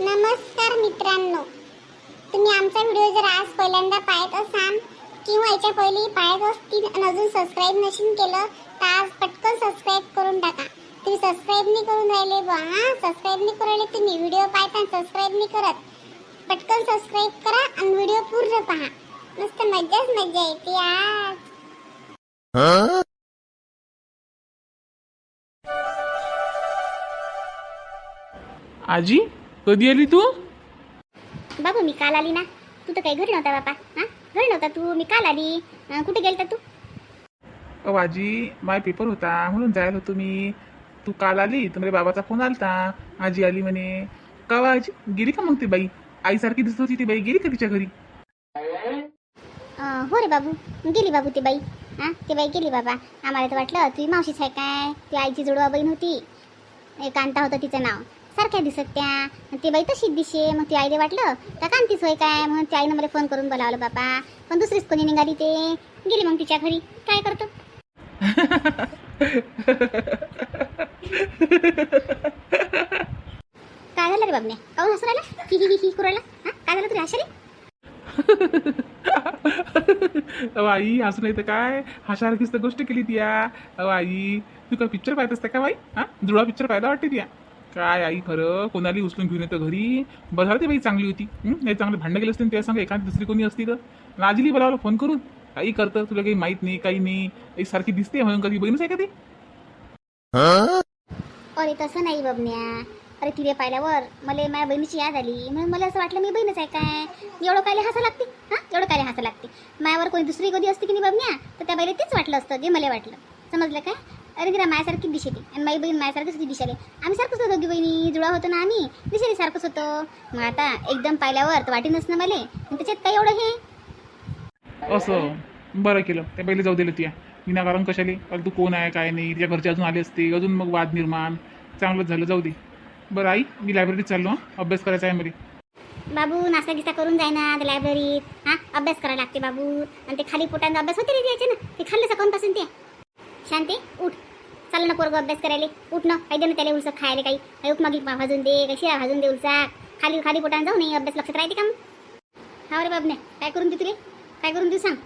नमस्कार मित्रांनो. तुम्ही आमचा व्हिडिओ जर आज पहिल्यांदा पाहत असाल किंवा याच्या पहिले पाहत असतील आणि अजून सबस्क्राईब नशीन केलं तर आज पटकन सबस्क्राईब करून टाका. तुम्ही सबस्क्राईब नाही करून राहिले बा हा? सबस्क्राईब नाही करून राहिले तुम्ही व्हिडिओ पाहता सबस्क्राईब नाही करत. पटकन सबस्क्राईब करा आणि व्हिडिओ पूर्ण पहा. मस्त मजाच मजा येते आज. आजी? कधी आली तू? बाबू मी काल आली ना. तू तर काही घरी नव्हता बापा. हा? घरी नव्हता तू. मी काल आली. अं, कुठे गेलता तू? अहो आजी माय पेपर होता. म्हणून जायला होतो मी. तू काल आली तर माझ्या बाबाचा फोन आलता. आजी आली म्हणे का वा आजी गेली का मग ती बाई? आईसारखी दिसत होती ती बाई. गेली का तिच्या घरी? अं, हो रे बाबू. गेली बाबू ती बाई. हा? ती बाई गेली बाबा. आम्हाला तर वाटलं तुझी मावशीच आहे काय? ती आईची जुडवा बहीण होती. एक कांता होतं तिचं नाव. सारख्या दिसत त्या. ते ती बाई तशीच दिसे मग ती आईला वाटलं त्या कांतीच होय काय? म्हणून त्या आईनं मला फोन करून बोलावलं बापा पण दुसरीच कोणी निघाली ते. गेली मग तिच्या घरी. काय करतो? काय झालं रे बाबने? काऊन हसू राहिला? की ही ही ही हा? काय झालं तुला? हसली अहो आई असं नाही तर काय? हशासारखीच तर गोष्ट केली तिया या. अहो आई तू काय पिक्चर पाहत असते का बाई? हा? जुळा पिक्चर पाहायला वाटते तिया काय आई खरं? कोणाली उचलून घेऊन येतं घरी? बघा ते बाई चांगली होती. नाही चांगले भांडं गेले असते त्या सांग एखादी दुसरी कोणी असती तर? लाजली बोलावलं फोन करून. काही करतं तुला काही माहीत नाही काही नाही. एक सारखी दिसते म्हणून कधी बहीणच आहे का ती? अरे तसं नाही बबन्या. अरे तिले पाहिल्यावर मला माझ्या बहिणीची याद आली. म्हणून मला असं वाटलं मी बहीणच आहे काय? एवढं कायले हसा लागते? हां? एवढं कायले हसा लागते? मायावर कोणी दुसरी कधी असते की नाही बबन्या? तर त्या बाईला तेच वाटलं असतं जे मला वाटलं. समजलं काय अरे तिला मायासारखी दिशेली आणि माझी बहीण मायासारखीच होती दिशाले आम्ही सारखंच होतो दोघी बहिणी जुळा होतो ना आम्ही. दिशेली सारखंच होतं. मग आता एकदम पाहिल्यावर तर वाटेनच ना मला. त्याच्यात काय एवढं हे? असं. बरं केलं. त्या पहिले जाऊ दिलं तिया. विनाकारण कशाले? अरे तू कोण आहे काय नाही? तिच्या घरचे अजून आले असते. अजून मग वाद निर्माण. चांगलंच झालं जाऊ दे. बरं आई मी लायब्ररीत चाललो हं. अभ्यास करायचा आहे मला. बाबू नाश्ता गिस्ता करून जाय ना त्या लायब्ररीत हां? अभ्यास करायला लागते बाबू. आणि ते खाली पोटांचा अभ्यास होते रे द्यायचे ना? ते खाल्लं सकाळपासून ते? शांती उठ. चाल ना पोरग अभ्यास करायला. उठ ना. काही दे ना त्याला उलसक खायला काही. काही उपमा गिपमा भाजून दे काही शिरा भाजून दे उलसाक खाली खाली पोटान जाऊ नाही अभ्यास लक्षात राहते का हा रे बाबने. काय करून देऊ तुले काय करून देऊ सांग?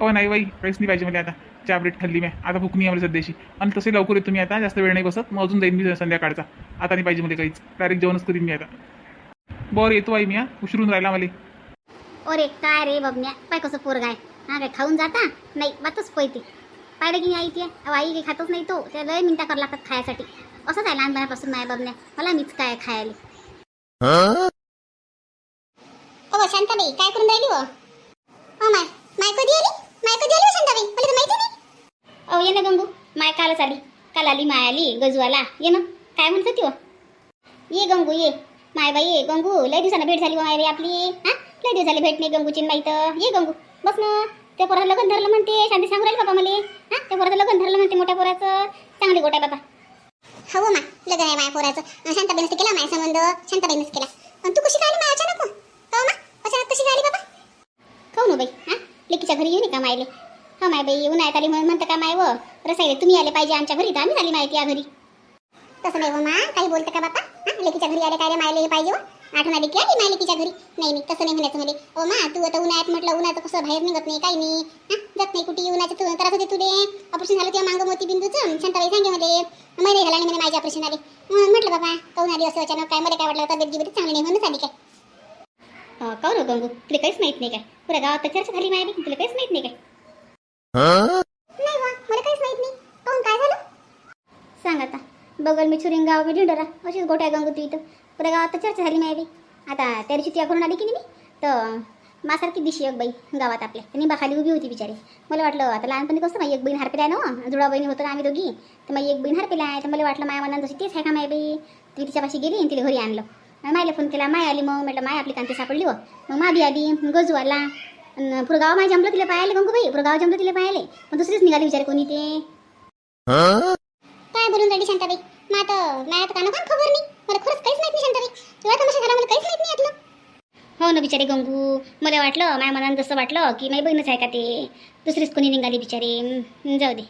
अहो नाही बाई काहीच नाही पाहिजे मला आता. चहा ब्रेड खाल्ली मी. आता भूक नाही आम्हाला सध्याची आणि तसे लवकर येतो मी आता. जास्त वेळ नाही बसत. मग अजून जाईन मी संध्याकाळचा. आता नाही पाहिजे मला काहीच. डायरेक्ट जेवणच करीन मी आता. बरं येतो आई मी हा. उशिरून राहिला मला. अरे काय रे बबन्या? पाय कसं पोरग आहे. हा काय खाऊन जाता? नाही बातच पळते. पाहिलं की नाही आई ते आई काही खातच नाही तो. त्या लय मिनटा करावं लागतात खायसाठी. असंच आहे लहानपणापासून माया बबन्या. मला मीच काय खायला. ओ शांताबाई काय करून राहिली हो? ओ माय माय कधी आली? माय कधी आली हो शांताबाई? मला माहिती नाही. अहो ये ना गंगू. माय कालच आली. काल आली माय आली गजूवाला. ये ना. काय म्हणत होती हो? ये गंगू ये. माय बाई ये गंगू. लय दिवसानं भेट झाली माय रे आपली. हा? लय दिवस झाले भेट नाही गंगूची माहीत ये गंगू. बस ना. त्या पोराचं लग्न धरलं म्हणते शांती सांगू राहील बाबा मला. हा त्या पोराचं लग्न धरलं म्हणते मोठ्या पोराचं. चांगली गोट आहे बाबा. हो मा लग्न आहे माया पोराचं. शांताबाईनच केला माया संबंध. शांताबाईनच केला. पण तू कशी आली माया अचानक? हो? मा अचानक कशी आली बाबा? काहून हो बाई? हा लेकीच्या घरी येऊ नये का मायले? हा माय बाई उन्हाळ्यात आली म्हणून म्हणतं का माय व रसायले तुम्ही आले पाहिजे आमच्या घरी तर आम्ही आली माहिती या घरी. तसं नाही हो मा काही बोलतं का बापा? हा लेकीच्या घरी आले काय रे मायले हे पाहिजे हो आठवण आली की आली मालिकीच्या घरी? नाही नाही तसं नाही म्हणायचं मला. ओ मा तू आता उन्हाळ्यात म्हटलं उन्हाचं कसं बाहेर निघत नाही काही नाही. जात नाही कुठे उन्हाचं तू त्रास होते तुले. ऑपरेशन झालं तेव्हा मांग मोती बिंदूचं. शांताबाई सांगे मध्ये महिने झाला नाही म्हणे माझ्या ऑपरेशन आले. म्हणून म्हटलं बाबा काऊन आली असं अचानक? काय मला काय वाटलं तब्येत गिबेत चांगली नाही म्हणून आली काय? काऊन हो गंगू? तुला काहीच माहीत नाही काय? पुऱ्या गावात चर्चा झाली माझ्या तुला काहीच माहीत नाही काय? नाही बा मला काहीच माहीत नाही. काऊन काय झालं? सांग आता. बगल मी छुरिंग गाव मी ढिंडोरा. अशीच गोट्या गंगू तू इथं. पुऱ्या गावात तर चर्चा झाली माहिती आता त्या दिवशी करून आली की नाही मी? तर मासारखी दिशी एक बाई गावात आपल्या. त्यांनी बा खाली उभी होती बिचारी. मला वाटलं आता लहानपणी कसं माझी एक बहीण हरपेला आहे ना? जुळा बहिणी होतो ना आम्ही दोघी. तर माझी एक बहीण हरपेला आहे. तर मला वाटलं माया मनात जशी तेच आहे का माय बाई? ती तिच्यापाशी गेली आणि तिला घरी आणलं. मग मायला फोन केला. माय आली मग. म्हटलं माय आपली कांती सापडली हो. मग माभी आली गजू आला. आणि पुरं गाव माझ्या जमलं तिला पाहिले गंगू बाई. पुरं गाव जमलं तिला पाहिले पण दुसरीच निघाली विचार कोणी ते. काय बोलून राहिली शांताबाई? आता नाही आता काना खबर नाही मला खरंच काहीच माहीत नाही शांताबाई. तुला तमाशा झाला मला काहीच माहीत नाही यातलं. हो ना बिचारे गंगू मला वाटलं माझ्या मनात जसं वाटलं की माझी बहीणच आहे का ते? दुसरीच कोणी निघाली बिचारे. जाऊ दे.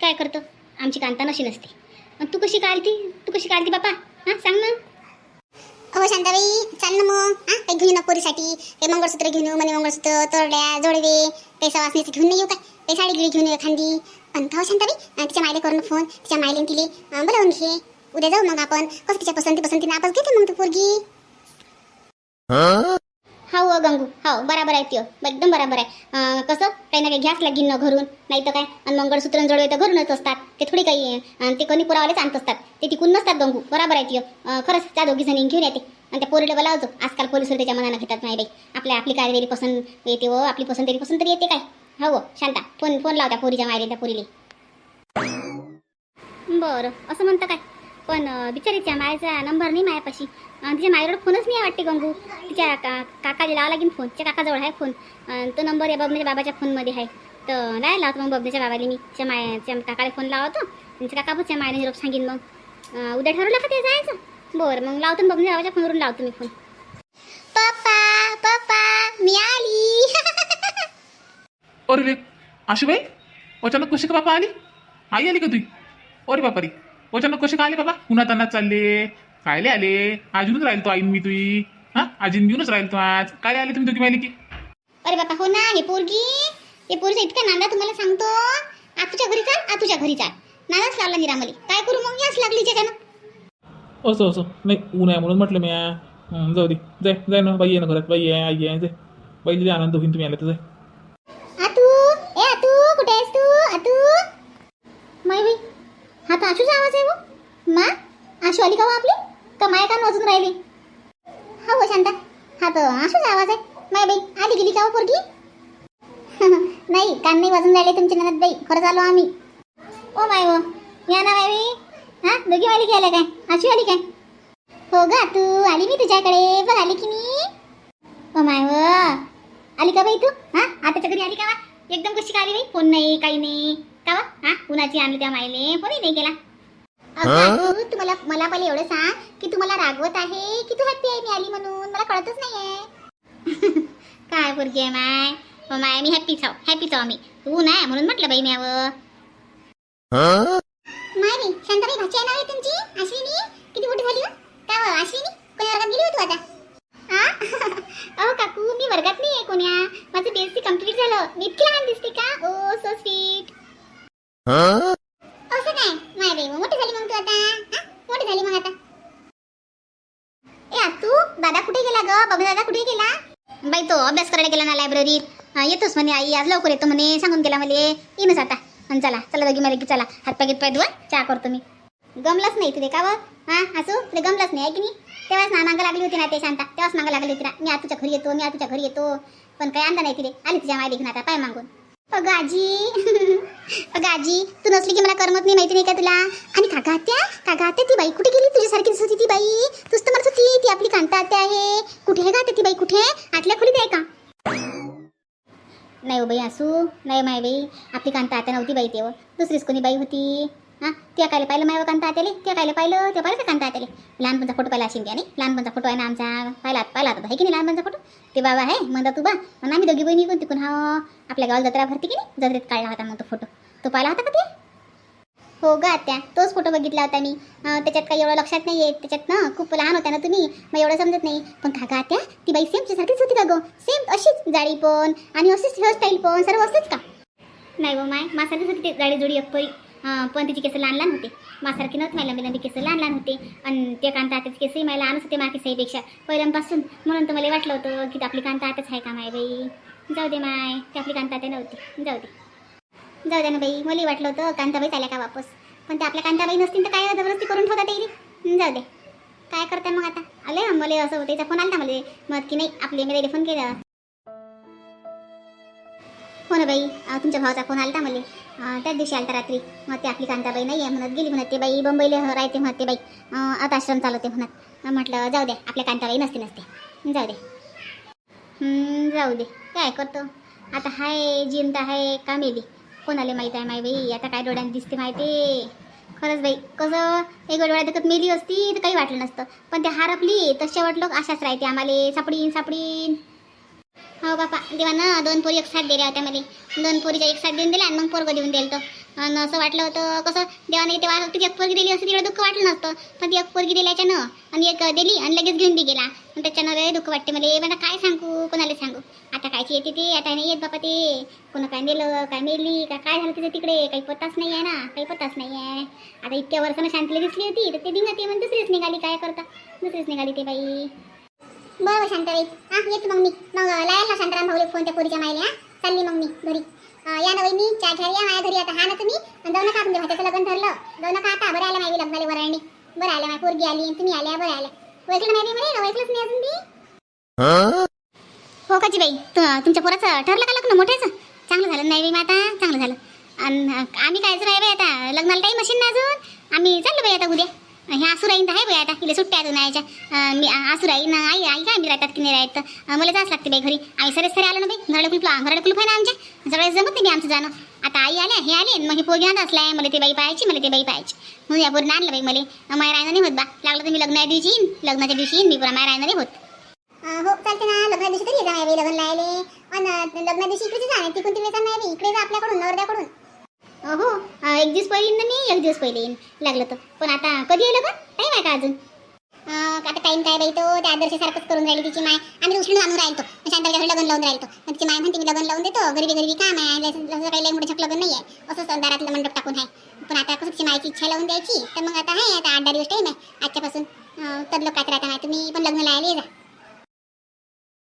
काय करतो? आमची कांता नशी नसते. तू कशी काढती? तू कशी काढती बापा? हां सांग ना. हो शांताबाई चाल ना मग. हा काही घेऊन ना पोरीसाठी. काही मंगळसूत्र घेऊन येऊ मनी मंगळसूत्र तोरड्या जोडवे काही सवासनीचं घेऊन नाही येऊ काय? काही साडी गिडी घेऊन येऊ एखादी. आणि हो शांताबाई तिच्या मायले करून फोन तिच्या मायले तिले बोलावून घे. उद्या जाऊ मग आपण. कसं तिच्या पसंती पसंती आपण घेते मग तू पोरगी. हो? गंगू हो बराबर आहे त्यो. एकदम बराबर आहे. कसं? काही ना काही घ्यास लागीन ना घरून. नाही तर काय? आणि मंगळसूत्र आणि तर घरूनच असतात. ते थोडी काही अं, ते कोणी पुरावालेच आणत असतात. ते तिकून नसतात गंगू. बराबर आहे त्यो. खरंच त्या दोघी जणी घेऊन येते. आणि त्या पोरीला बोलावतो आजकाल पोलीस त्याच्या मनानं घेतात नाही बाई आपल्या आपली कायदेरी पसंत येते व आपली पसंत तरी पसंत तरी येते काय? हो हो शांता. फोन फोन लावता पोरीच्या मायरी त्या पोरीले. बरं असं म्हणतं काय? पण बिचारीच्या मायचा नंबर नाही मायापाशी. तिच्या मायरोड फोनच नाही वाटते गंगू. तिच्या का काकाला लावा लागेल फोन. तिच्या काकाजवळ आहे फोन. तो नंबर आहे बबनेच्या बाबाच्या फोनमध्ये आहे. तर नाही लावतो मग बबनेच्या बाबाला मी. तिच्या मायाच्या काकाला फोन लावतो. त्यांच्या काकाच्या मायने निरोप सांगेन मग. उद्या ठरवलं का ते जायचं? बरं मग लावतो ना बबनेच्या बाबाच्या फोनवरून लावतो मी फोन. पप्पा पप्पा मी आली. अरे रे आशुबाई अचानक कशी का बापा आली आई आली का तुझी अरे बापा रे अचानक कशी का आली बाबा पुन्हा त्यांना चालले कायले आले अजूनच राहील तो आईन मी तुई हा? आजीन घेऊनच राहील तो आज। काय आले तुम्ही दोघी माहिती की? अरे बापा हो ना हे पोरगी हे पोरीचा इतका नांदा तुम्हाला सांगतो। आतूच्या घरी चाल आतूच्या घरी चाल। नांदाच लावला निरामली काय करू मग? याच लागली त्याच्यानं असं असं. नाही ऊन आहे म्हणून म्हटलं मी. जाऊ दे. जाय जाय ना बाई आहे ना घरात. बाई आहे आई आहे जाय. बाईला आनंद दोघीन तुम्ही आले तर जाय आतू ए आतू कुठे आहेस तू आतू माय बाई हा तर आशूचा आवाज आहे वो मा आशू आली का हो आपली? का माय कान वाजून राहिली? हा हो शांता. हा तर आशूचा आवाज आहे. माय बाई आली गेली का हो पोरगी? नाही कान नाही वाजून राहिले तुमच्या ननद बाई. खरंच आलो आम्ही. ओ माय वो या ना माय बाई हा दोघी वाली आल्या काय? आशू आली काय? हो गा तू आली मी तुझ्याकडे. बघ आली की मी? ओ माय व आली का बाई तू? हा आताच्या घरी आली का एकदम कशी का आली बाई? फोन नाही काही नाही. का वा? हा कुणाची आणली त्या मायले फोनही नाही केला. अगं, तू तुम्हाला मला पहिले एवढं सांग की तुम्हाला रागवत आहे की तू हॅप्पी आहे मी आली म्हणून? मला कळतच नाहीये. काय पोरगी आहे माय? हो माय मी हॅप्पीच आहो. हॅप्पीच आहो मी. तू नाही म्हणून म्हटलं बाई म्यावं माय बाई शांताबाई भाची आहे ना बाई तुमची? अश्विनी? किती मोठी झाली हो का हो, अश्विनी? कोणी वर्गात गेली होती आता? हा अहो काकू मी वर्गात नाही आहे कोण्या. माझं बी एस सी कंप्लीट झालं. मी इतकी लहान दिसते का? ओ सो स्वीट असं काय? माय बाई मोठी झाली मग तू आता हा? मोठी झाली मग आता. ए तू दादा कुठे गेला ग? बाबा दादा कुठे गेला? बाई तो अभ्यास करायला गेला ना लायब्ररीत येतोस येतोच म्हणे आई आज लवकर येतो म्हणे सांगून गेला मला येईनच आता आणि चला चला दोघी मला की चला हातपाय घेत पाय धुवा चहा करतो मी. गमलाच नाही तिथे का व? हा असू तुला गमलाच नाही आहे की नाही? तेव्हाच ना मागं लागली होती ना ते शांता. तेव्हाच मागं लागली होती ना. मी तुझ्या घरी येतो मी तुझ्या घरी येतो. पण काही आणता नाही तिथे. आली तिच्या माय देखील आता पाय मागून. अगं आजी. अगं आजी तू नसली की मला करमत नाही माहिती नाही का तुला? आणि काका आत्या? काका आत्या ती बाई कुठे गेली? तुझ्यासारखी दिसत होती ती बाई. तूच तर म्हणत होती ती आपली कांता आत्या आहे. कुठे आहे का ती बाई? कुठे? आहे? आतल्या खोलीत आहे का? नाही हो बाई असू नाही माय बाई. आपली कांता आत्या नव्हती बाई तेव्हा. दुसरीच कोणी बाई होती? हां त्या कायले पाहिलं माय कांता आतेले त्या कायले पाहिलं? त्या पाहिलं का कांता आतेले लहानपणचा फोटो पाहिला असेल नाही लहानपणचा फोटो आहे ना आमचा. पाहिला पाहिला होता आहे की नाही लहानपणचा फोटो? ते बाबा आहे म्हणता तू बा. मग आम्ही दोघी बहिणी कोण तिकून हा आपल्या गावाला जत्रा भरती की नाही जत्रेत काढला होता मग तो फोटो. तो पाहिला होता का ते? हो ग आत्या. तोच फोटो बघितला होता मी. त्याच्यात काही एवढं लक्षात नाही येत त्याच्यात ना खूप लहान होत्या ना तुम्ही मग एवढं समजत नाही. पण का गा आत्या ती बाई सेम सारखीच होती का गो. सेम अशीच जाळी पण आणि अशीच हेअरस्टाईल पण. सर्व असंच का? नाही हो माय माझ्यासारखीच होती ते जाडी जोडी अप्परी पण तिची केस लहान लहान होते. मासारखे नव्हते मला लंबी लंबी केस लहान लहान होते. आणि ते कांता आत्याचे केसही मला लहानच होते माझ्या केसाईपेक्षा पहिल्यांपासून म्हणून तर मला वाटलं होतं की आपली कांता आत्याच आहे का माय बाई? जाऊ दे माय ते आपली कांता आत्या नव्हती. जाऊ दे. जाऊ दे ना बाई मला वाटलं होतं कांताबाई चाल्या का वापस? पण ते आपल्या कांताबाई नसतील तर काय जबरदस्ती करून ठेवतात येईल जाऊ दे. काय करते मग आता? आले मला असं होतं त्याचा फोन आला मला. मग की नाही आपले मी फोन केला. हो ना बाई. तुमच्या भावाचा फोन आलता मला. त्याच दिवशी आलता रात्री. मग ते आपली कांताबाई नाही आहे म्हणत गेली म्हणत. ते बाई बंबईला राहते म्हणत ते बाई. आता आश्रम चालवते म्हणत. म्हटलं जाऊ दे आपल्या कांताबाई नसते नसते. जाऊ दे. जाऊ दे. काय करतो? आता हाय जिंत आहे का मेली कोणाला माहीत आहे माय बाई? आता काय डोळ्यात दिसते माहिती? खरंच बाई कसं? एक डोळ्यात देखत मेली असती तर काही वाटलं नसतं. पण ते हारपली तसे वाटलं लोक अशाच राहते आम्हाला. सापडीन सापडीन. हो बापा. देवानं दोन पोरी एक साथ दिल्या होत्या मध्ये दोन पोरीच्या एक साथ देऊन दिल्या आणि मग पोरगं देऊन दिलं आणि असं वाटलं होतं कसं देवाने तेव्हा फक्त एक पोरगी दिली असं तिकडे दुःख वाटलं नसतं. पण ती एक पोरगी दिल्याच्यानं आणि एक दिली आणि लगेच घेऊन बी गेला. आणि त्याच्यानं लय दुःख वाटते मला मला काय सांगू? कोणाला सांगू? आता कायची येते ते? आता नाही येत बापा ते. कोणा काय नेलं काय मेली का काय झालं तिचं तिकडे? काही पत्ताच नाही आहे ना. काही पत्ताच नाही आहे आता इतक्या वर्षानं शांतीला दिसली होती तर ते दिंगा ती मग दुसरीच निघाली. काय करता? दुसरीच निघाली ते बाई. बरं शांताबाई. हा येते मग मी. मग लायला शांताराम भाऊले फोन त्या पोरीच्या मायले हा. चालली मग मी घरी. या ना मी चहा घ्या या माझ्या घरी आता. हा ना तुम्ही? जाऊ नका तुमच्या भाच्याचं लग्न ठरलं. जाऊ नका आता. बरं आलं माहिती लग्नाला वरायणी बरं आलं माझी पोरगी आली तुम्ही आल्या बरं आल्या. ओळखलं माहिती मला ओळखलंच नाही अजून मी हो काची बाई तुमच्या पोराचं ठरलं का लग्न? मोठ्याचं? चांगलं झालं नाही बाई मग आता. चांगलं झालं. आणि आम्ही कायच आहे बाई आता? लग्नाला टाईम मशीन ना अजून? आम्ही चाललो बाई आता उद्या. ह्या आसुराईन तर आहे बाई आता तिला सुट्ट्या अजून यायच्या अं, मी आसुराईन आई आई काय मी राहतात की नाही राहत मला जाच लागते बाई घरी आई सरे सरे आलं ना बाई घराडे कुलूप घराडे कुलूप आहे ना आमच्या सगळ्या जमत नाही आमचं जाणं आता आई आल्या हे आले मग हे पोगी आता असलाय मला ते बाई पाहायची मला ते बाई पाहायची म्हणून या पुरून आणलं बाई मला माय राहणार नाही होत बा लागलं तर मी लग्ना दिवशी येईन लग्नाच्या दिवशी येईन मी पुरा माय राहणार नाही होत हो चालते ना लग्ना दिवशी तरी जाणार बाई लग्न लायले आणि लग्ना दिवशी इकडे जाणार ती कोणती वेळ नाही बाई इकडे जा आपल्याकडून नवरद्याकडून हो एक दिवस पहिले येईन ना मी एक दिवस पहिले येईन लागलं तर पण आता कधी येईल का टाईम आहे का अजून आता टाईम काय बाई तो त्या आदर्शासारखंच करून राहिली तिची माय आम्ही उचलून आणून राहिलो शांताच्या घरी लग्न लावून राहिलो मग तिची माय म्हणते मी लग्न लावून देतो गरीबी गरीबी काम आहे काही लई मोठं लग्न नाही आहे असंच दारातलं मंडप टाकून आहे पण आता कसं तिची मायची इच्छा लावून द्यायची तर मग आता आहे आता आठ दहा दिवस टाईम आहे आजच्यापासून तर लोक काय राहता तुम्ही पण लग्न लायला जा